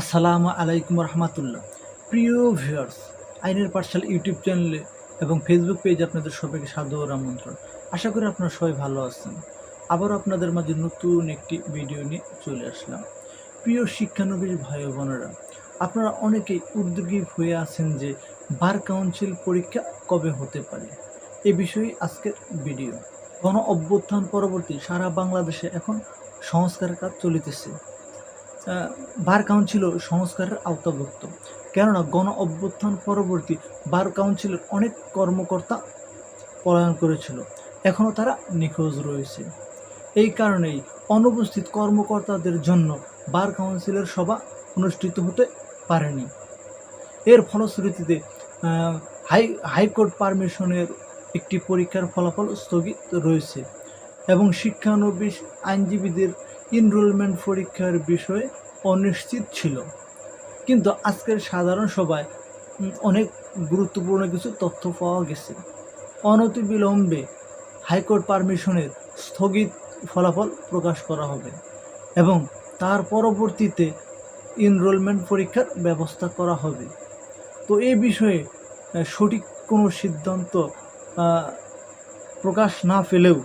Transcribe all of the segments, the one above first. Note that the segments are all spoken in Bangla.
আসসালামু আলাইকুম রহমতুল্লাহ। প্রিয় ভিউয়ার্স, আইনের পাঠশালা ইউটিউব চ্যানেলে এবং ফেসবুক পেজে আপনাদের সবাইকে সাদর আমন্ত্রণ। আশা করি আপনারা সবাই ভালো আছেন। আবারও আপনাদের মাঝে নতুন একটি ভিডিও নিয়ে চলে আসলাম। প্রিয় শিক্ষানবিশ ভাই বোনেরা, আপনারা অনেকেই উদ্যোগী হয়ে আছেন যে বার কাউন্সিল পরীক্ষা কবে হতে পারে? এ বিষয়ে আজকের ভিডিও। গণ অভ্যুত্থান পরবর্তী সারা বাংলাদেশে এখন সংস্কার কাজ চলিতেছে। বার কাউন্সিল সংস্কারের আওতাভুক্ত। কেননা গণ অভ্যুত্থান পরবর্তী বার কাউন্সিলের অনেক কর্মকর্তা পলায়ন করেছিল। এখনও তারা নিখোঁজ রয়েছে। এই কারণেই অনুপস্থিত কর্মকর্তাদের জন্য বার কাউন্সিলের সভা অনুষ্ঠিত হতে পারেনি। এর ফলশ্রুতিতে হাই, হাইকোর্ট পারমিশনের একটি পরীক্ষার ফলাফল স্থগিত রয়েছে এবং শিক্ষানবিশ আইনজীবীদের এনরোলমেন্ট পরীক্ষার বিষয়ে অনিশ্চিত ছিল। কিন্তু আজকের সাধারণ সভায় অনেক গুরুত্বপূর্ণ কিছু তথ্য পাওয়া গেছে। অনতিবিলম্বে হাইকোর্ট পারমিশনের স্থগিত ফলাফল প্রকাশ করা হবে এবং তার পরবর্তীতে এনরোলমেন্ট পরীক্ষার ব্যবস্থা করা হবে। তো এই বিষয়ে সঠিক কোনো সিদ্ধান্ত প্রকাশ না পেলেও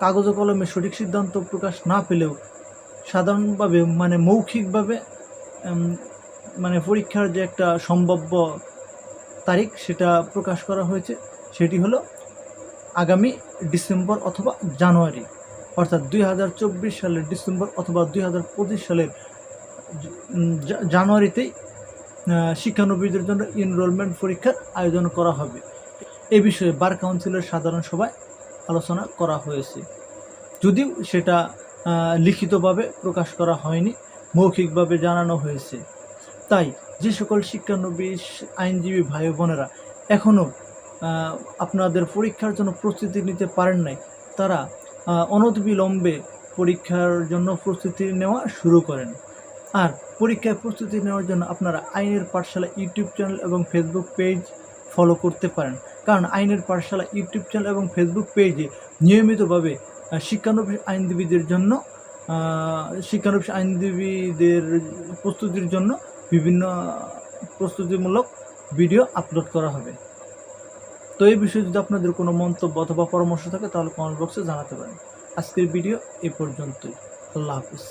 কাগজ কলমে সঠিক সিদ্ধান্ত প্রকাশ না পেলেও সাধারণভাবে মানে মৌখিকভাবে মানে পরীক্ষার যে একটা সম্ভাব্য তারিখ সেটা প্রকাশ করা হয়েছে সেটি হলো আগামী ডিসেম্বর অথবা জানুয়ারি। অর্থাৎ দুই হাজার চব্বিশ সালের ডিসেম্বর অথবা দুই হাজার পঁচিশ সালের জানুয়ারিতেই আহ, শিক্ষানবিশদের জন্য এনরোলমেন্ট পরীক্ষার আয়োজন করা হবে। এ বিষয়ে বার কাউন্সিলের সাধারণ সভায় আলোচনা করা হয়েছে। যদিও সেটা লিখিতভাবে প্রকাশ করা হয়নি, মৌখিকভাবে জানানো হয়েছে। তাই যে সকল শিক্ষানবিশ, আইনজীবী ভাই বোনেরা এখনও আপনাদের পরীক্ষার জন্য প্রস্তুতি নিতে পারেন নাই, তারা অনতিবিলম্বে পরীক্ষার জন্য প্রস্তুতি নেওয়া শুরু করেন। আর পরীক্ষায় প্রস্তুতি নেওয়ার জন্য আপনারা আইনের পাঠশালা ইউটিউব চ্যানেল এবং ফেসবুক পেজ ফলো করতে পারেন। কারণ আইনের পাঠশালা ইউটিউব চ্যানেল এবং ফেসবুক পেজে নিয়মিতভাবে শিক্ষানবিশ আইনজীবীদের জন্য শিক্ষানবিশ আইনজীবীদের প্রস্তুতির জন্য বিভিন্ন প্রস্তুতিমূলক ভিডিও আপলোড করা হবে। তো এই বিষয়ে যদি আপনাদের কোনো মন্তব্য অথবা পরামর্শ থাকে, তাহলে কমেন্ট বক্সে জানাতে পারেন। আজকের ভিডিও এ পর্যন্তই। আল্লাহ হাফিজ।